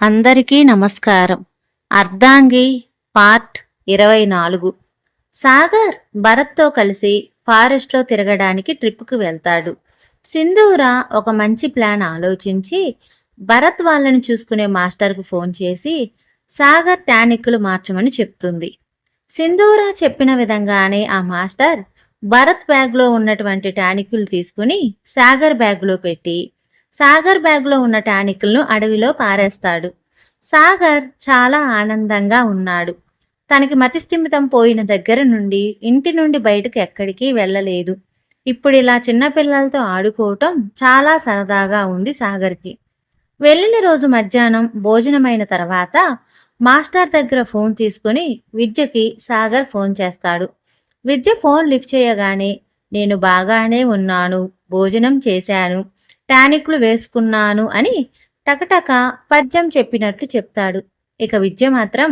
అందరికీ నమస్కారం. అర్ధాంగి పార్ట్ ఇరవై నాలుగు సాగర్ భరత్తో కలిసి ఫారెస్ట్లో తిరగడానికి ట్రిప్కు వెళ్తాడు. సింధూర ఒక మంచి ప్లాన్ ఆలోచించి భరత్ వాళ్ళని చూసుకునే మాస్టర్కు ఫోన్ చేసి సాగర్ టానిక్లు మార్చమని చెప్తుంది. సింధూర చెప్పిన విధంగానే ఆ మాస్టర్ భరత్ బ్యాగ్లో ఉన్నటువంటి టానిక్లు తీసుకుని సాగర్ బ్యాగ్లో పెట్టి సాగర్ బ్యాగ్లో ఉన్న టానిక్లను అడవిలో పారేస్తాడు. సాగర్ చాలా ఆనందంగా ఉన్నాడు. తనకి మతిస్థిమితం పోయిన దగ్గర నుండి ఇంటి నుండి బయటకు ఎక్కడికి వెళ్ళలేదు. ఇప్పుడు ఇలా చిన్నపిల్లలతో ఆడుకోవటం చాలా సరదాగా ఉంది సాగర్కి. వెళ్ళిన రోజు మధ్యాహ్నం భోజనమైన తర్వాత మాస్టర్ దగ్గర ఫోన్ తీసుకుని విద్యకి సాగర్ ఫోన్ చేస్తాడు. విద్య ఫోన్ లిఫ్ట్ చేయగానే నేను బాగానే ఉన్నాను. భోజనం చేశాను. టానిక్లు వేసుకున్నాను అని టకటక పద్యం చెప్పినట్లు చెప్తాడు. ఇక విద్య మాత్రం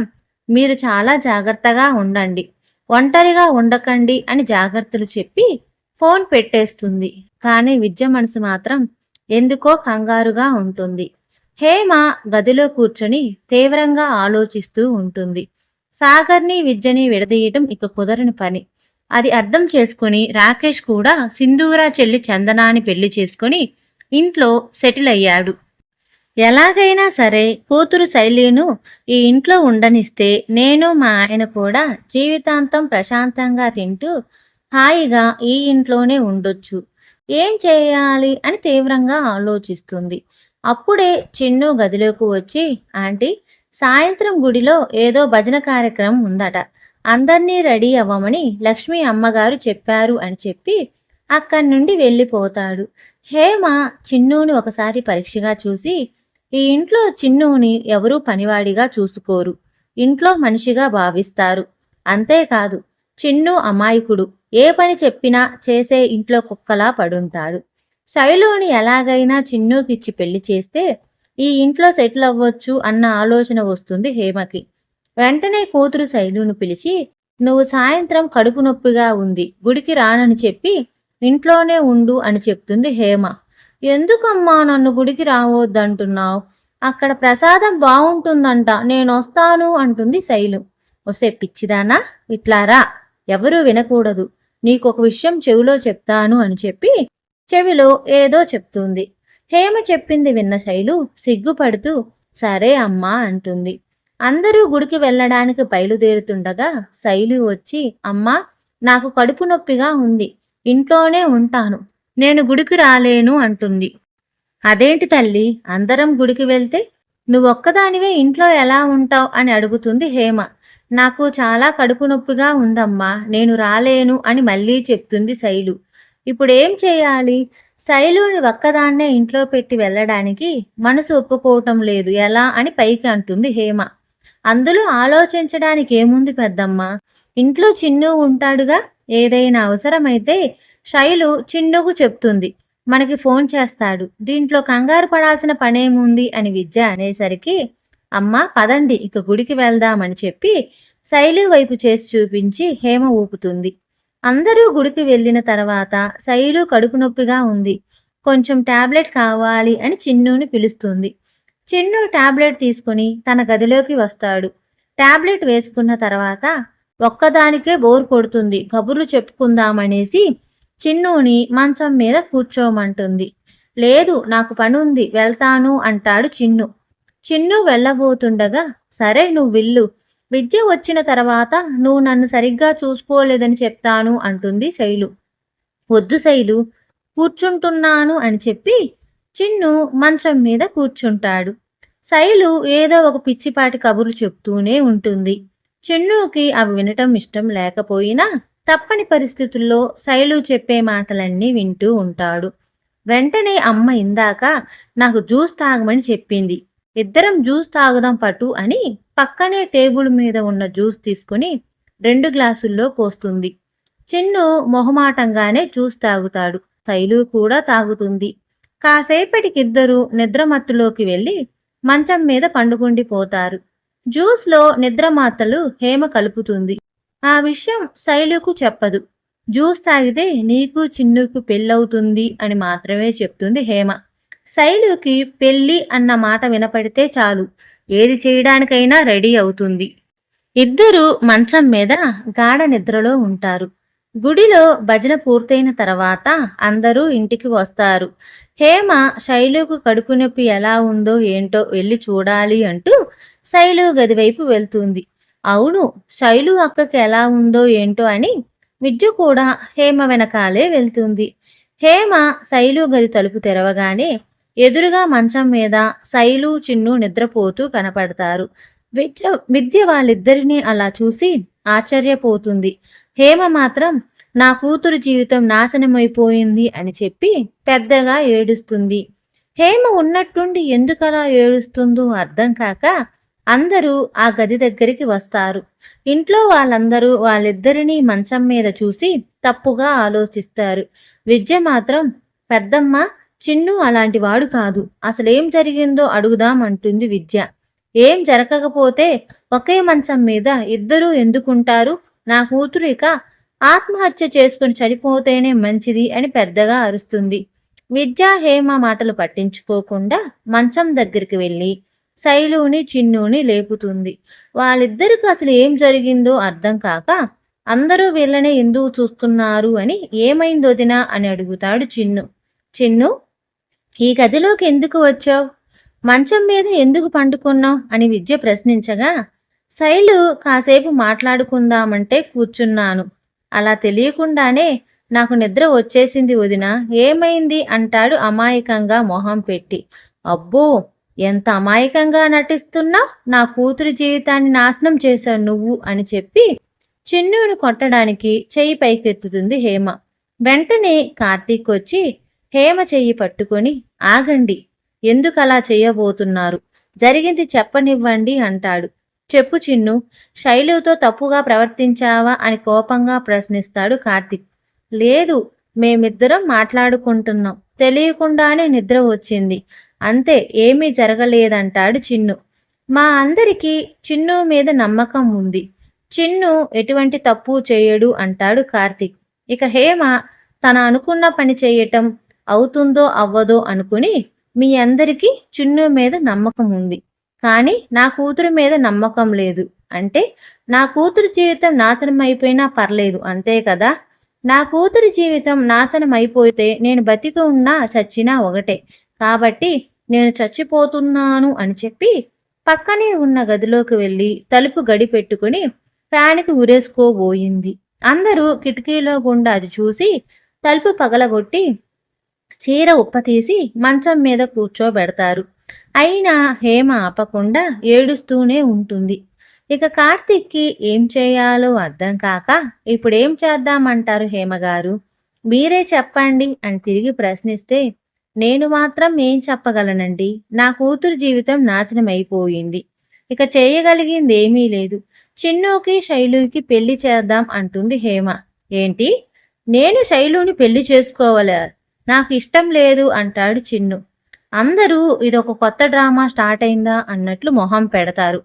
మీరు చాలా జాగ్రత్తగా ఉండండి. ఒంటరిగా ఉండకండి అని జాగ్రత్తలు చెప్పి ఫోన్ పెట్టేస్తుంది. కానీ విద్య మనసు మాత్రం ఎందుకో కంగారుగా ఉంటుంది. హేమ గదిలో కూర్చొని తీవ్రంగా ఆలోచిస్తూ ఉంటుంది. సాగర్ని విద్యని విడదీయటం ఇక కుదరని పని. అది అర్థం చేసుకుని రాకేష్ కూడా సింధూరా చెల్లి చందనాని పెళ్ళి చేసుకుని ఇంట్లో సెటిల్ అయ్యాడు. ఎలాగైనా సరే కూతురు శైలిను ఈ ఇంట్లో ఉండనిస్తే నేను మా ఆయన కూడా జీవితాంతం ప్రశాంతంగా తింటూ హాయిగా ఈ ఇంట్లోనే ఉండొచ్చు. ఏం చేయాలి అని తీవ్రంగా ఆలోచిస్తుంది. అప్పుడే చిన్ను గదిలోకి వచ్చి ఆంటీ సాయంత్రం గుడిలో ఏదో భజన కార్యక్రమం ఉందట. అందరినీ రెడీ అవ్వమని లక్ష్మీ అమ్మగారు చెప్పారు అని చెప్పి అక్కడి నుండి వెళ్ళిపోతాడు. హేమ చిన్నుని ఒకసారి పరీక్షగా చూసి ఈ ఇంట్లో చిన్నుని ఎవరూ పనివాడిగా చూసుకోరు. ఇంట్లో మనిషిగా భావిస్తారు. అంతేకాదు చిన్ను అమాయకుడు. ఏ పని చెప్పినా చేసే ఇంట్లో కుక్కలా పడుంటాడు. శైలుని ఎలాగైనా చిన్నుకిచ్చి పెళ్ళి చేస్తే ఈ ఇంట్లో సెటిల్ అవ్వచ్చు అన్న ఆలోచన వస్తుంది హేమకి. వెంటనే కూతురు శైలును పిలిచి నువ్వు సాయంత్రం కడుపు నొప్పిగా ఉంది గుడికి రానని చెప్పి ఇంట్లోనే ఉండు అని చెప్తుంది హేమ. ఎందుకమ్మా నన్ను గుడికి రావద్దంటున్నావు? అక్కడ ప్రసాదం బాగుంటుందంట నేను వస్తాను అంటుంది శైలు. వస్తే పిచ్చిదానా ఇట్లారా ఎవరూ వినకూడదు. నీకొక విషయం చెవిలో చెప్తాను అని చెప్పి చెవిలో ఏదో చెప్తుంది. హేమ చెప్పింది విన్న శైలు సిగ్గుపడుతూ సరే అమ్మా అంటుంది. అందరూ గుడికి వెళ్ళడానికి బయలుదేరుతుండగా శైలు వచ్చి అమ్మా నాకు కడుపు నొప్పిగా ఉంది. ఇంట్లోనే ఉంటాను. నేను గుడికి రాలేను అంటుంది. అదేంటి తల్లి? అందరం గుడికి వెళ్తే నువ్వొక్కదానివే ఇంట్లో ఎలా ఉంటావు అని అడుగుతుంది హేమ. నాకు చాలా కడుపు నొప్పిగా ఉందమ్మా. నేను రాలేను అని మళ్ళీ చెప్తుంది శైలు. ఇప్పుడు ఏం చేయాలి? శైలుని ఒక్కదాన్నే ఇంట్లో పెట్టి వెళ్ళడానికి మనసు ఒప్పుకోవటం లేదు. ఎలా అని పైకి అంటుంది హేమ. అందులో ఆలోచించడానికి ఏముంది పెద్దమ్మ? ఇంట్లో చిన్ను ఉంటాడుగా? ఏదైనా అవసరమైతే శైలు చిన్నుగు చెప్తుంది. మనకి ఫోన్ చేస్తాడు. దీంట్లో కంగారు పడాల్సిన పనేముంది? అని విద్య అనేసరికి అమ్మ పదండి ఇక గుడికి వెళ్దామని చెప్పి శైలు వైపు చేసి చూపించి హేమ ఊపుతుంది. అందరూ గుడికి వెళ్ళిన తర్వాత శైలు కడుపు నొప్పిగా ఉంది. కొంచెం టాబ్లెట్ కావాలి అని చిన్నుని పిలుస్తుంది. చిన్ను టాబ్లెట్ తీసుకుని తన గదిలోకి వస్తాడు. టాబ్లెట్ వేసుకున్న తర్వాత ఒక్కదానికే బోర్ కొడుతుంది. కబుర్లు చెప్పుకుందామనేసి చిన్నుని మంచం మీద కూర్చోమంటుంది. లేదు నాకు పనుంది వెళ్తాను అంటాడు చిన్ను. చిన్ను వెళ్ళబోతుండగా సరే నువ్వు విల్లు విద్య వచ్చిన తర్వాత నువ్వు నన్ను సరిగ్గా చూసుకోలేదని చెప్తాను అంటుంది శైలు. వద్దు శైలు కూర్చుంటున్నాను అని చెప్పి చిన్ను మంచం మీద కూర్చుంటాడు. శైలు ఏదో ఒక పిచ్చిపాటి కబురు చెప్తూనే ఉంటుంది. చిన్నుకి అవి వినటం ఇష్టం లేకపోయినా తప్పని పరిస్థితుల్లో శైలు చెప్పే మాటలన్నీ వింటూ ఉంటాడు. వెంటనే అమ్మ ఇందాక నాకు జ్యూస్ తాగమని చెప్పింది. ఇద్దరం జ్యూస్ తాగుదాం పటు అని పక్కనే టేబుల్ మీద ఉన్న జ్యూస్ తీసుకుని రెండు గ్లాసుల్లో పోస్తుంది. చిన్ను మొహమాటంగానే జ్యూస్ తాగుతాడు. శైలు కూడా తాగుతుంది. కాసేపటికిద్దరూ నిద్రమత్తులోకి వెళ్ళి మంచం మీద పండుకుండిపోతారు. జ్యూస్లో నిద్రమాతలు హేమ కలుపుతుంది. ఆ విషయం శైలుకు చెప్పదు. జ్యూస్ తాగితే నీకు చిన్నుకు పెళ్ళవుతుంది అని మాత్రమే చెప్తుంది హేమ. శైలుకి పెళ్ళి అన్న మాట వినపడితే చాలు. ఏది చేయడానికైనా రెడీ అవుతుంది. ఇద్దరు మంచం మీద గాఢ నిద్రలో ఉంటారు. గుడిలో భజన పూర్తయిన తర్వాత అందరూ ఇంటికి వస్తారు. హేమ శైలుకు కడుపు నొప్పి ఎలా ఉందో ఏంటో వెళ్ళి చూడాలి అంటూ శైలు గదివైపు వెళ్తుంది. అవును శైలు అక్కకి ఎలా ఉందో ఏంటో అని విద్య కూడా హేమ వెనకాలే వెళ్తుంది. హేమ శైలు గది తలుపు తెరవగానే ఎదురుగా మంచం మీద శైలు చిన్ను నిద్రపోతూ కనపడతారు. విద్య విద్య వాళ్ళిద్దరినీ అలా చూసి ఆశ్చర్యపోతుంది. హేమ మాత్రం నా కూతురు జీవితం నాశనమైపోయింది అని చెప్పి పెద్దగా ఏడుస్తుంది. హేమ ఉన్నట్టుండి ఎందుకలా ఏడుస్తుందో అర్థం కాక అందరూ ఆ గది దగ్గరికి వస్తారు. ఇంట్లో వాళ్ళందరూ వాళ్ళిద్దరినీ మంచం మీద చూసి తప్పుగా ఆలోచిస్తారు. విద్య మాత్రం పెద్దమ్మ చిన్ను అలాంటి వాడు కాదు. అసలేం జరిగిందో అడుగుదాం అంటుంది విద్య. ఏం జరగకపోతే ఒకే మంచం మీద ఇద్దరూ ఎందుకుంటారు? నా కూతురు ఇక ఆత్మహత్య చేసుకుని చనిపోతేనే మంచిది అని పెద్దగా అరుస్తుంది. విద్యా హేమ మాటలు పట్టించుకోకుండా మంచం దగ్గరికి వెళ్ళి శైలుని చిన్నుని లేపుతుంది. వాళ్ళిద్దరికి అసలు ఏం జరిగిందో అర్థం కాక అందరూ వీళ్ళనే ఎందుకు చూస్తున్నారు అని ఏమైందో వదినా అని అడుగుతాడు చిన్ను. చిన్ను ఈ గదిలోకి ఎందుకు వచ్చావు? మంచం మీద ఎందుకు పండుకున్నావు? అని విద్య ప్రశ్నించగా శైలు కాసేపు మాట్లాడుకుందామంటే కూర్చున్నాను. అలా తెలియకుండానే నాకు నిద్ర వచ్చేసింది వదిన. ఏమైంది? అంటాడు అమాయకంగా మొహం పెట్టి. అబ్బో ఎంత అమాయకంగా నటిస్తున్నా నా కూతురి జీవితాన్ని నాశనం చేశావు నువ్వు అని చెప్పి చిన్నును కొట్టడానికి చెయ్యి పైకెత్తుతుంది హేమ. వెంటనే కార్తీక్ వచ్చి హేమ చెయ్యి పట్టుకొని ఆగండి ఎందుకు అలా చేయబోతున్నారు? జరిగింది చెప్పనివ్వండి అంటాడు. చెప్పు చిన్ను శైలుతో తప్పుగా ప్రవర్తించావా? అని కోపంగా ప్రశ్నిస్తాడు కార్తిక్. లేదు మేమిద్దరం మాట్లాడుకుంటున్నాం. తెలియకుండానే నిద్ర వచ్చింది. అంతే ఏమీ జరగలేదంటాడు చిన్ను. మా అందరికీ చిన్ను మీద నమ్మకం ఉంది. చిన్ను ఎటువంటి తప్పు చేయడు అంటాడు కార్తిక్. ఇక హేమ తన అనుకున్న పని చేయటం అవుతుందో అవ్వదో అనుకుని మీ అందరికీ చిన్ను మీద నమ్మకం ఉంది. కానీ నా కూతురు మీద నమ్మకం లేదు. అంటే నా కూతురు జీవితం నాశనం అయిపోయినా పర్లేదు అంతే కదా? నా కూతురి జీవితం నాశనం అయిపోతే నేను బతికి ఉన్నా చచ్చినా ఒకటే. కాబట్టి నేను చచ్చిపోతున్నాను అని చెప్పి పక్కనే ఉన్న గదిలోకి వెళ్ళి తలుపు గడి పెట్టుకుని ఫ్యాన్కి ఉరేసుకోబోయింది అందరూ కిటికీలో గుండా అది చూసి తలుపు పగలగొట్టి చీర ఉప్పతీసి మంచం మీద కూర్చోబెడతారు. అయినా హేమ ఆపకుండా ఏడుస్తూనే ఉంటుంది. ఇక కార్తిక్కి ఏం చేయాలో అర్థం కాక ఇప్పుడేం చేద్దామంటారు హేమగారు? మీరే చెప్పండి అని తిరిగి ప్రశ్నిస్తే నేను మాత్రం ఏం చెప్పగలనండి? నా కూతురు జీవితం నాశనం అయిపోయింది ఇక చేయగలిగింది ఏమీ లేదు. చిన్నుకి శైలుకి పెళ్ళి చేద్దాం అంటుంది హేమ. ఏంటి? నేను శైలుని పెళ్ళి చేసుకోవాలా? నాకు ఇష్టం లేదు అంటాడు చిన్ను. అందరూ ఇదొక కొత్త డ్రామా స్టార్ట్ అయిందా అన్నట్లు మొహం పెడతారు.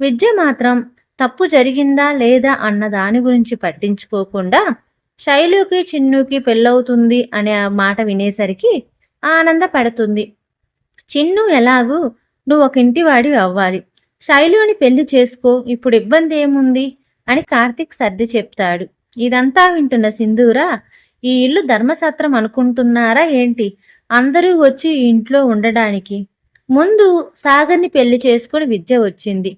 విద్య మాత్రం తప్పు జరిగిందా లేదా అన్న దాని గురించి పట్టించుకోకుండా శైలుకి చిన్నుకి పెళ్ళవుతుంది అనే మాట వినేసరికి ఆనందపడుతుంది. చిన్ను ఎలాగూ నువ్వు ఒక ఇంటివాడి అవ్వాలి. శైలుని పెళ్ళి చేసుకో ఇప్పుడు ఇబ్బంది ఏముంది? అని కార్తిక్ సర్ది చెప్తాడు. ఇదంతా వింటున్న సింధూరా ఈ ఇల్లు ధర్మసత్రం అనుకుంటున్నారా ఏంటి? అందరూ వచ్చి ఈ ఇంట్లో ఉండడానికి. ముందు సాగర్ని పెళ్ళి చేసుకుని విద్య వచ్చింది.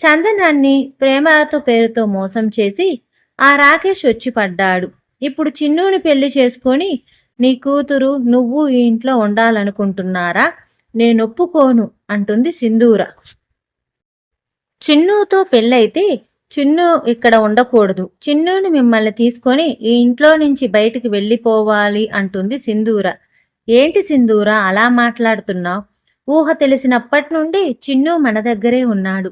చందనాన్ని ప్రేమతో పేరుతో మోసం చేసి ఆ రాకేష్ వచ్చి పడ్డాడు. ఇప్పుడు చిన్నుని పెళ్ళి చేసుకొని నీ కూతురు నువ్వు ఈ ఇంట్లో ఉండాలనుకుంటున్నారా? నేను ఒప్పుకోను అంటుంది సింధూర. చిన్నుతో పెళ్ళైతే చిన్ను ఇక్కడ ఉండకూడదు. చిన్నుని మిమ్మల్ని తీసుకొని ఈ ఇంట్లో నుంచి బయటికి వెళ్ళిపోవాలి అంటుంది సింధూర. ఏంటి సింధూర అలా మాట్లాడుతున్నావు? ఊహ తెలిసినప్పటి నుండి చిన్ను మన దగ్గరే ఉన్నాడు.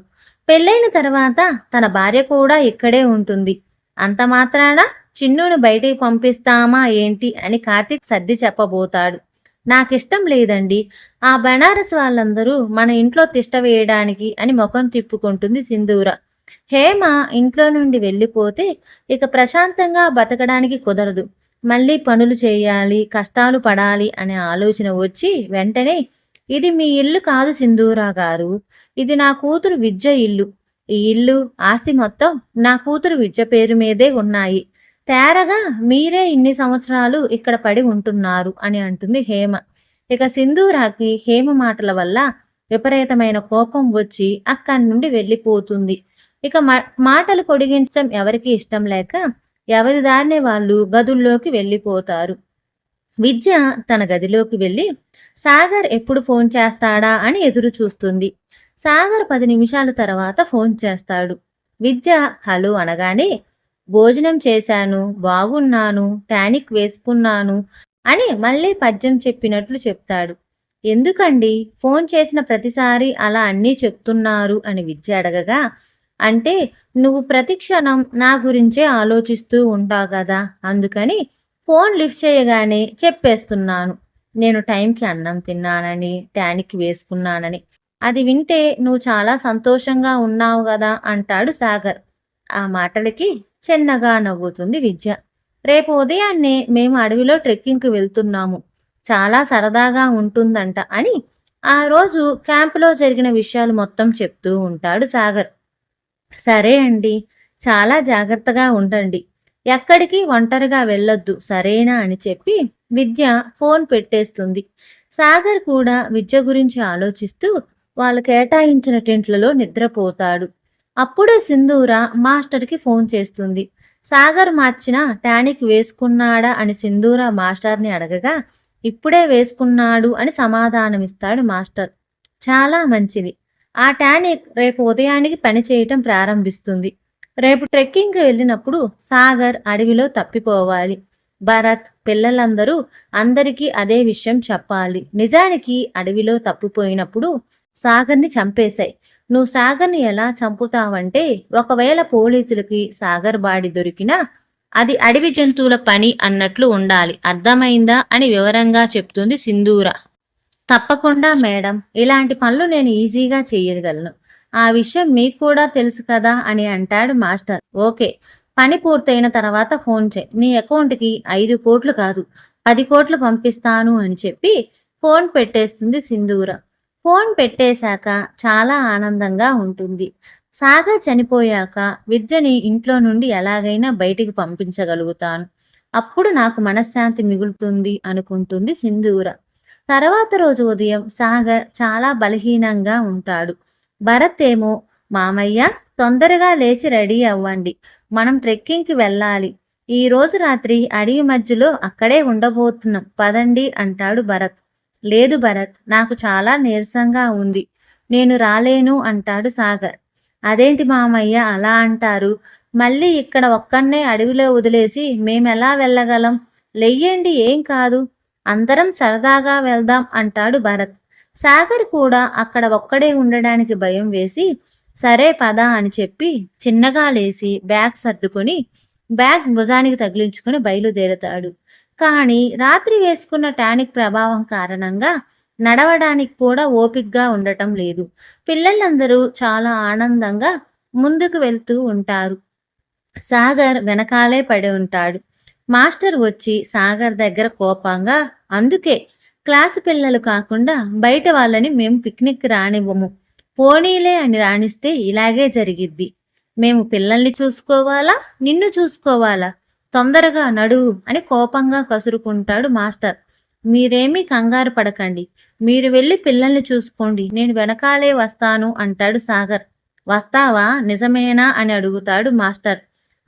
పెళ్ళైన తర్వాత తన భార్య కూడా ఇక్కడే ఉంటుంది. అంత మాత్రాన? చిన్నును బయటికి పంపిస్తామా ఏంటి అని కార్తీక్ సర్ది చెప్పబోతాడు. నాకిష్టం లేదండి. ఆ బనారస్ వాళ్ళందరూ మన ఇంట్లో తిష్ట వేయడానికి అని ముఖం తిప్పుకుంటుంది సింధూర. హేమ ఇంట్లో నుండి వెళ్ళిపోతే ఇక ప్రశాంతంగా బతకడానికి కుదరదు. మళ్ళీ పనులు చేయాలి కష్టాలు పడాలి అనే ఆలోచన వచ్చి వెంటనే ఇది మీ ఇల్లు కాదు సింధూరా గారు. ఇది నా కూతురు విద్య ఇల్లు. ఈ ఇల్లు ఆస్తి మొత్తం నా కూతురు విద్య పేరు మీదే ఉన్నాయి. తేరగా మీరే ఇన్ని సంవత్సరాలు ఇక్కడ పడి ఉంటున్నారు అని అంటుంది హేమ. ఇక సింధూరాకి హేమ మాటల వల్ల విపరీతమైన కోపం వచ్చి అక్కడి నుండి వెళ్ళిపోతుంది. ఇక మాటలు పొడిగించడం ఎవరికి ఇష్టం లేక ఎవరి దారిని వాళ్ళు గదుల్లోకి వెళ్ళిపోతారు. విద్య తన గదిలోకి వెళ్ళి సాగర్ ఎప్పుడు ఫోన్ చేస్తాడా అని ఎదురు చూస్తుంది. సాగర్ పది నిమిషాల తర్వాత ఫోన్ చేస్తాడు. విద్య హలో అనగానే భోజనం చేశాను బాగున్నాను టానిక్ వేసుకున్నాను అని మళ్ళీ పద్యం చెప్పినట్లు చెప్తాడు. ఎందుకండి? ఫోన్ చేసిన ప్రతిసారి అలా అన్నీ చెప్తున్నారు అని విద్య అడగగా అంటే నువ్వు ప్రతిక్షణం నా గురించే ఆలోచిస్తూ ఉంటావు కదా అందుకని ఫోన్ లిఫ్ట్ చేయగానే చెప్పేస్తున్నాను. నేను టైంకి అన్నం తిన్నానని ట్యానిక్ వేసుకున్నానని. అది వింటే నువ్వు చాలా సంతోషంగా ఉన్నావు కదా అంటాడు సాగర్. ఆ మాటలకి చిన్నగా నవ్వుతుంది విద్య. రేపు ఉదయాన్నే మేము అడవిలో ట్రెక్కింగ్కి వెళ్తున్నాము. చాలా సరదాగా ఉంటుందంట అని ఆ రోజు క్యాంపులో జరిగిన విషయాలు మొత్తం చెప్తూ ఉంటాడు సాగర్. సరే అండి చాలా జాగ్రత్తగా ఉండండి. ఎక్కడికి ఒంటరిగా వెళ్ళొద్దు సరేనా అని చెప్పి విద్య ఫోన్ పెట్టేస్తుంది. సాగర్ కూడా విద్య గురించి ఆలోచిస్తూ వాళ్ళు కేటాయించిన టెంట్లలో నిద్రపోతాడు. అప్పుడే సింధూర మాస్టర్కి ఫోన్ చేస్తుంది. సాగర్ మార్చిన టానిక్ వేసుకున్నాడా అని సింధూర మాస్టర్ని అడగగా ఇప్పుడే వేసుకున్నాడు అని సమాధానమిస్తాడు మాస్టర్. చాలా మంచిది. ఆ టానిక్ రేపు ఉదయానికి పనిచేయటం ప్రారంభిస్తుంది. రేపు ట్రెక్కింగ్కి వెళ్ళినప్పుడు సాగర్ అడవిలో తప్పిపోవాలి. భరత్ పిల్లలందరూ అందరికీ అదే విషయం చెప్పాలి. నిజానికి అడవిలో తప్పిపోయినప్పుడు సాగర్ని చంపేశాయి. నువ్వు సాగర్ని ఎలా చంపుతావంటే ఒకవేళ పోలీసులకి సాగర్ బాడీ దొరికినా అది అడవి జంతువుల పని అన్నట్లు ఉండాలి. అర్థమైందా అని వివరంగా చెప్తుంది సింధూర. తప్పకుండా మేడం. ఇలాంటి పనులు నేను ఈజీగా చేయగలను. ఆ విషయం మీకు కూడా తెలుసు కదా అని అంటాడు మాస్టర్. ఓకే. పని పూర్తయిన తర్వాత ఫోన్ చేయి. నీ అకౌంట్కి ఐదు కోట్లు కాదు పది కోట్లు పంపిస్తాను అని చెప్పి ఫోన్ పెట్టేస్తుంది సింధూర. ఫోన్ పెట్టేశాక చాలా ఆనందంగా ఉంటుంది. సాగర్ చనిపోయాక విద్యని ఇంట్లో నుండి ఎలాగైనా బయటికి పంపించగలుగుతాను. అప్పుడు నాకు మనశ్శాంతి మిగులుతుంది అనుకుంటుంది సింధూర. తర్వాత రోజు ఉదయం సాగర్ చాలా బలహీనంగా ఉంటాడు. భరత్ ఏమో మామయ్య తొందరగా లేచి రెడీ అవ్వండి. మనం ట్రెక్కింగ్కి వెళ్ళాలి. ఈ రోజు రాత్రి అడవి మధ్యలో అక్కడే ఉండబోతున్నాం. పదండి అంటాడు భరత్. లేదు భరత్ నాకు చాలా నీరసంగా ఉంది. నేను రాలేను అంటాడు సాగర్. అదేంటి మామయ్య అలా అంటారు? మళ్ళీ ఇక్కడ ఒక్కన్నే అడవిలో వదిలేసి మేమెలా వెళ్ళగలం? లెయ్యండి ఏం కాదు. అందరం సరదాగా వెళ్దాం అంటాడు భరత్. సాగర్ కూడా అక్కడ ఒక్కడే ఉండడానికి భయం వేసి సరే పద అని చెప్పి చిన్నగా లేచి బ్యాగ్ సర్దుకొని బ్యాగ్ భుజానికి తగిలించుకుని బయలుదేరతాడు. కానీ రాత్రి వేసుకున్న టానిక్ ప్రభావం కారణంగా నడవడానికి కూడా ఓపిగ్గా ఉండటం లేదు. పిల్లలందరూ చాలా ఆనందంగా ముందుకు వెళ్తూ ఉంటారు. సాగర్ వెనకాలే పడి ఉంటాడు. మాస్టర్ వచ్చి సాగర్ దగ్గర కోపంగా అందుకే క్లాసు పిల్లలు కాకుండా బయట వాళ్ళని మేము పిక్నిక్ రానివ్వము. పోనీలే అని రాణిస్తే ఇలాగే జరిగిద్ది. మేము పిల్లల్ని చూసుకోవాలా? నిన్ను చూసుకోవాలా? తొందరగా నడువు అని కోపంగా కసురుకుంటాడు మాస్టర్. మీరేమీ కంగారు పడకండి. మీరు వెళ్ళి పిల్లల్ని చూసుకోండి. నేను వెనకాలే వస్తాను అంటాడు సాగర్. వస్తావా? నిజమేనా? అని అడుగుతాడు మాస్టర్.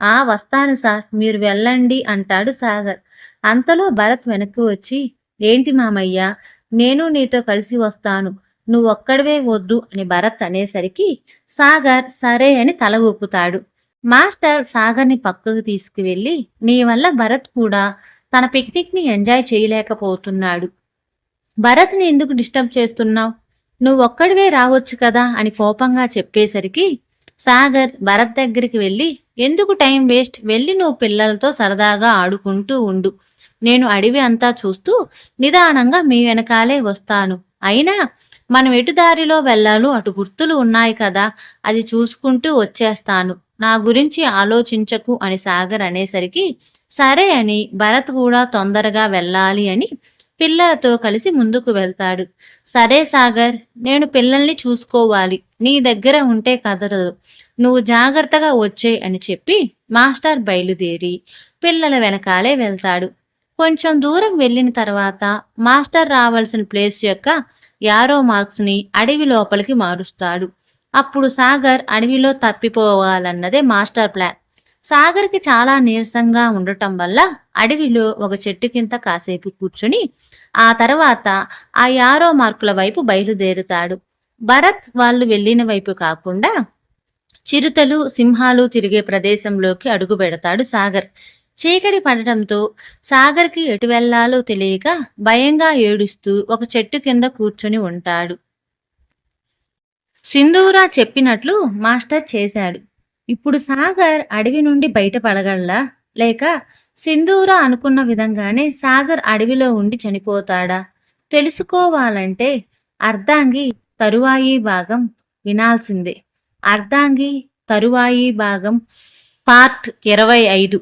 ఆ వస్తాను సార్. మీరు వెళ్ళండి అంటాడు సాగర్. అంతలో భరత్ వెనక్కి వచ్చి ఏంటి మామయ్య? నేను నీతో కలిసి వస్తాను. నువ్వొక్కడవే వద్దు అని భరత్ అనేసరికి సాగర్ సరే అని తల ఊపుతాడు. మాస్టర్ సాగర్ని పక్కకు తీసుకువెళ్ళి నీ వల్ల భరత్ కూడా తన పిక్నిక్ని ఎంజాయ్ చేయలేకపోతున్నాడు. భరత్ని ఎందుకు డిస్టర్బ్ చేస్తున్నావు? నువ్వు ఒక్కడివే రావచ్చు కదా అని కోపంగా చెప్పేసరికి సాగర్ భరత్ దగ్గరికి వెళ్ళి ఎందుకు టైం వేస్ట్? వెళ్ళి నువ్వు పిల్లలతో సరదాగా ఆడుకుంటూ ఉండు. నేను అడవి అంతా చూస్తూ నిదానంగా మీ వెనకాలే వస్తాను. అయినా మనం ఎటు దారిలో వెళ్ళాలో అటు గుర్తులు ఉన్నాయి కదా అది చూసుకుంటూ వచ్చేస్తాను. నా గురించి ఆలోచించకు అని సాగర్ అనేసరికి సరే అని భరత్ కూడా తొందరగా వెళ్ళాలి అని పిల్లలతో కలిసి ముందుకు వెళ్తాడు. సరే సాగర్ నేను పిల్లల్ని చూసుకోవాలి. నీ దగ్గర ఉంటే కదరదు నువ్వు జాగ్రత్తగా వచ్చే అని చెప్పి మాస్టర్ బయలుదేరి పిల్లల వెనకాలే వెళ్తాడు. కొంచెం దూరం వెళ్ళిన తర్వాత మాస్టర్ రావాల్సిన ప్లేస్ యొక్క యారో మార్క్స్ని అడవి లోపలికి మారుస్తాడు. అప్పుడు సాగర్ అడవిలో తప్పిపోవాలన్నదే మాస్టర్ ప్లాన్. సాగర్కి చాలా నీరసంగా ఉండటం వల్ల అడవిలో ఒక చెట్టు కింద కాసేపు కూర్చుని ఆ తర్వాత ఆ యారో మార్కుల వైపు బయలుదేరుతాడు. భరత్ వాళ్ళు వెళ్ళిన వైపు కాకుండా చిరుతలు సింహాలు తిరిగే ప్రదేశంలోకి అడుగు పెడతాడు సాగర్. చీకటి పడటంతో సాగర్కి ఎటు వెళ్ళాలో తెలియక భయంగా ఏడుస్తూ ఒక చెట్టు కింద కూర్చొని ఉంటాడు. సింధూరా చెప్పినట్లు మాస్టర్ చేశాడు. ఇప్పుడు సాగర్ అడవి నుండి బయటపడగలలా లేక సింధూరా అనుకున్న విధంగానే సాగర్ అడవిలో ఉండి చనిపోతాడా? తెలుసుకోవాలంటే అర్ధాంగి తరువాయి భాగం వినాల్సిందే. అర్ధాంగి తరువాయి భాగం పార్ట్ ఇరవై ఐదు.